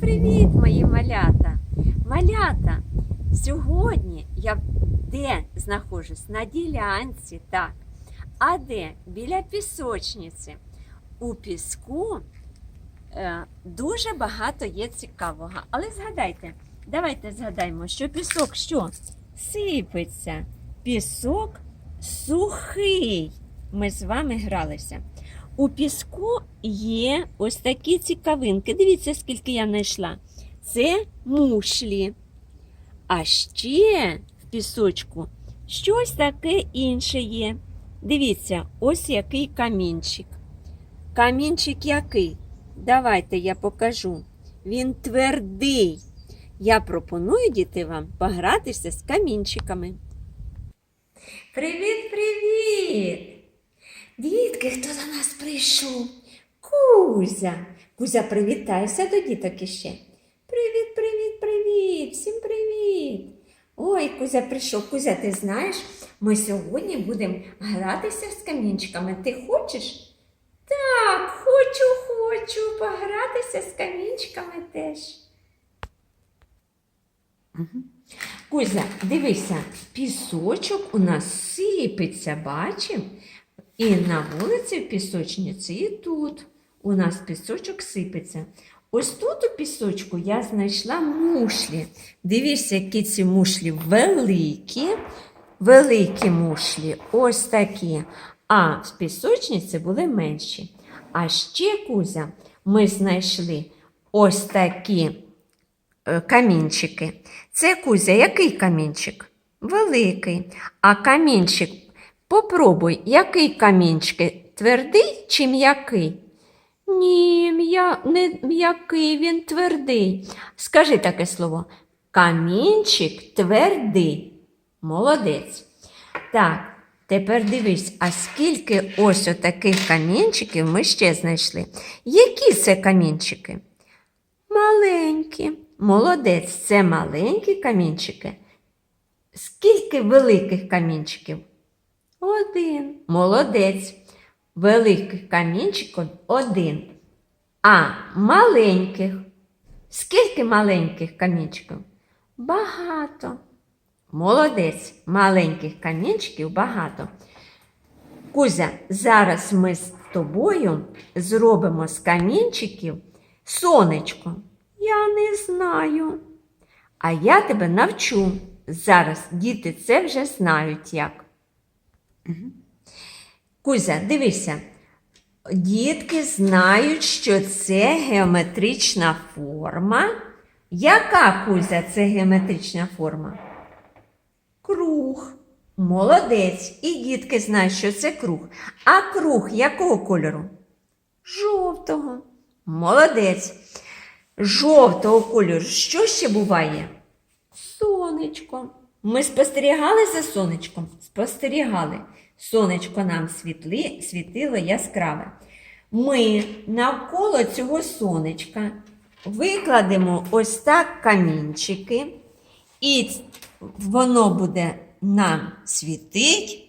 Привіт, мої малята! Малята! Сьогодні я де знаходжусь? На ділянці, так. А де? Біля пісочниці. У піску е, дуже багато є цікавого. Але згадайте, давайте згадаємо, що пісок що? Сипеться. Пісок сухий. Ми з вами гралися. У піску є ось такі цікавинки. Дивіться, скільки я знайшла. Це мушлі. А ще в пісочку щось таке інше є. Дивіться, ось який камінчик. Камінчик який? Давайте я покажу. Він твердий. Я пропоную діти вам погратися з камінчиками. Привіт, привіт! Дітки, хто до нас прийшов? Кузя. Кузя, привітайся до діток іще. Привіт, привіт, привіт, всім привіт. Ой, Кузя прийшов. Кузя, ти знаєш, ми сьогодні будемо гратися з камінчиками. Ти хочеш? Так, хочу, хочу погратися з камінчиками теж. Кузя, дивися, пісочок у нас сипеться, бачив? І на вулиці в пісочниці, і тут у нас пісочок сипеться. Ось тут у пісочку я знайшла мушлі. Дивіться, які ці мушлі великі, великі мушлі, ось такі. А в пісочниці були менші. А ще, Кузя, ми знайшли ось такі е, камінчики. Це Кузя, який камінчик? Великий. А камінчик, попробуй, який камінчик? Твердий чи м'який? Ні, не м'який, він твердий. Скажи таке слово. Камінчик твердий. Молодець. Так, тепер дивись, а скільки ось отаких камінчиків ми ще знайшли. Які це камінчики? Маленькі. Молодець, це маленькі камінчики. Скільки великих камінчиків? Один. Молодець. Великих камінчиків один. А маленьких. Скільки маленьких камінчиків? Багато. Молодець. Маленьких камінчиків багато. Кузя, зараз ми з тобою зробимо з камінчиків сонечко. Я не знаю. А я тебе навчу. Зараз діти це вже знають як. Кузя, дивися. Дітки знають, що це геометрична форма. Яка Кузя це геометрична форма? Круг. Молодець. І дітки знають, що це круг. А круг якого кольору? Жовтого. Молодець. Жовтого кольору. Що ще буває? Сонечко. Ми спостерігали за сонечком? Спостерігали. Сонечко нам світлі, світило яскраве. Ми навколо цього сонечка викладемо ось так камінчики, і воно буде нам світить.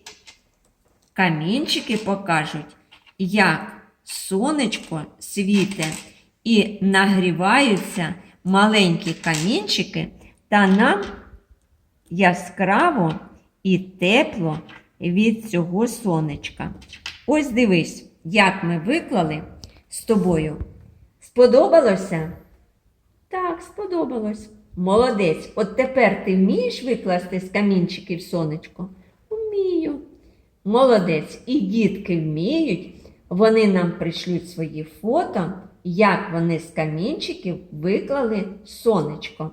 Камінчики покажуть, як сонечко світе і нагріваються маленькі камінчики, та нам яскраво і тепло від цього сонечка. Ось дивись, як ми виклали з тобою. Сподобалося? Так, сподобалось. Молодець. От тепер ти вмієш викласти з камінчиків сонечко? Вмію. Молодець. І дітки вміють. Вони нам пришлють свої фото, як вони з камінчиків виклали сонечко.